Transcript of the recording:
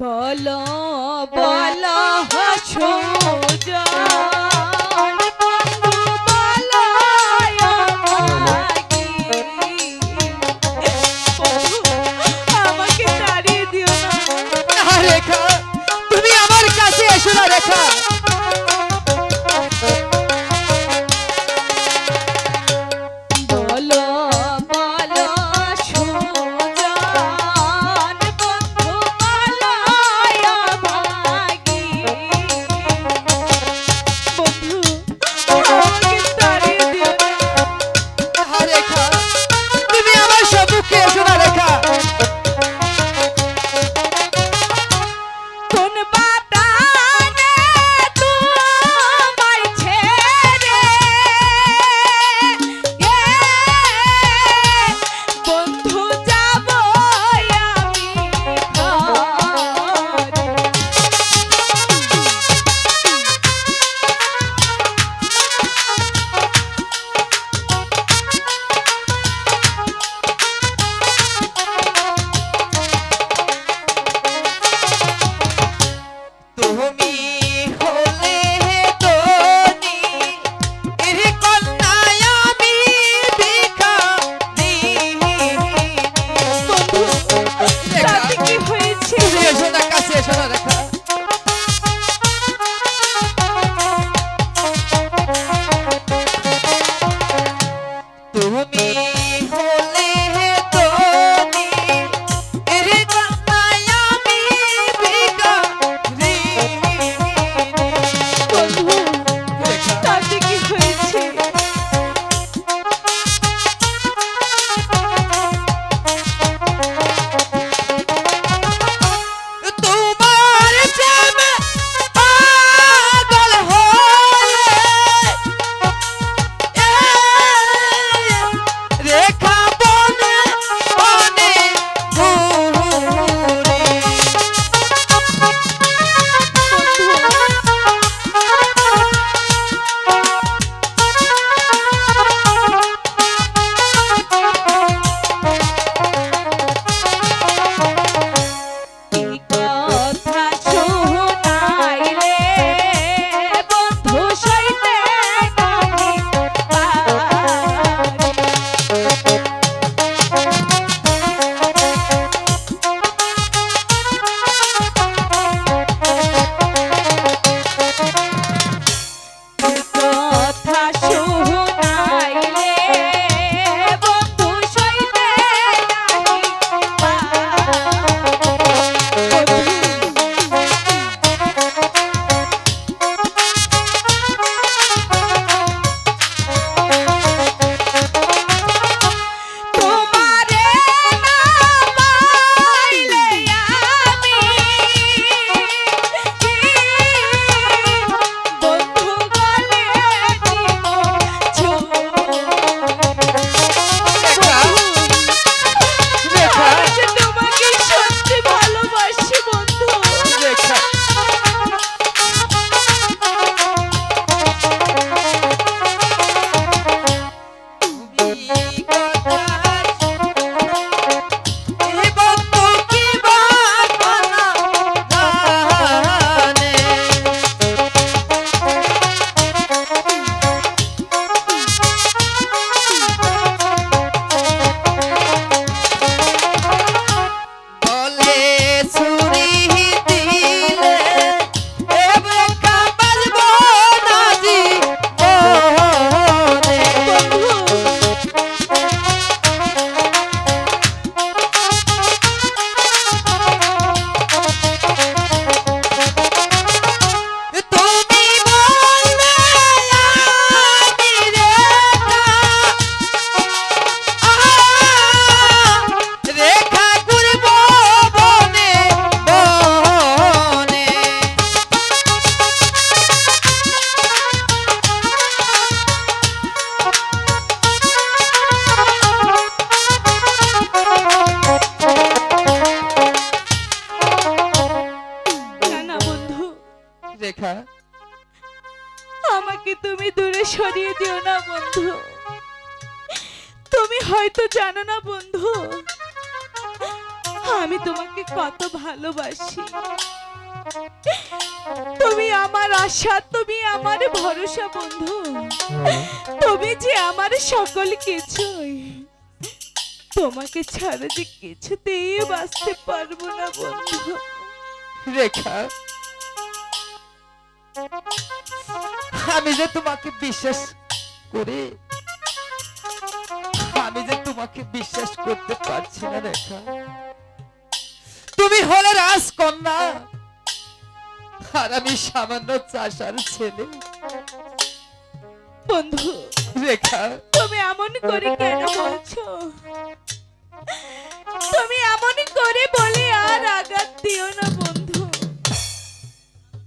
বলো বলো সুজন তুমি সরিয়ে দিও না, বন্ধু। তুমি হয়তো জানো না, বন্ধু, আমি তোমাকে কত ভালোবাসি। তুমি আমার আশা, তুমি আমার ভরসা, বন্ধু। তুমি যে আমার সকল কিছুই, তোমাকে ছাড়া যে কিছুতেই বাঁচতে পারব না, বন্ধু। রেখা। আমি যে তোমাকে বিশ্বাস করি আমি যে তোমাকে বিশ্বাস করতে পারছি না রেখা। তুমি হলে রাজকন্যা আর আমি সামান্য চাষার ছেলে। বন্ধু রেখা। তুমি এমন করে কেন বলছো? তুমি এমন করে বলে আর আঘাত দিও না বন্ধু।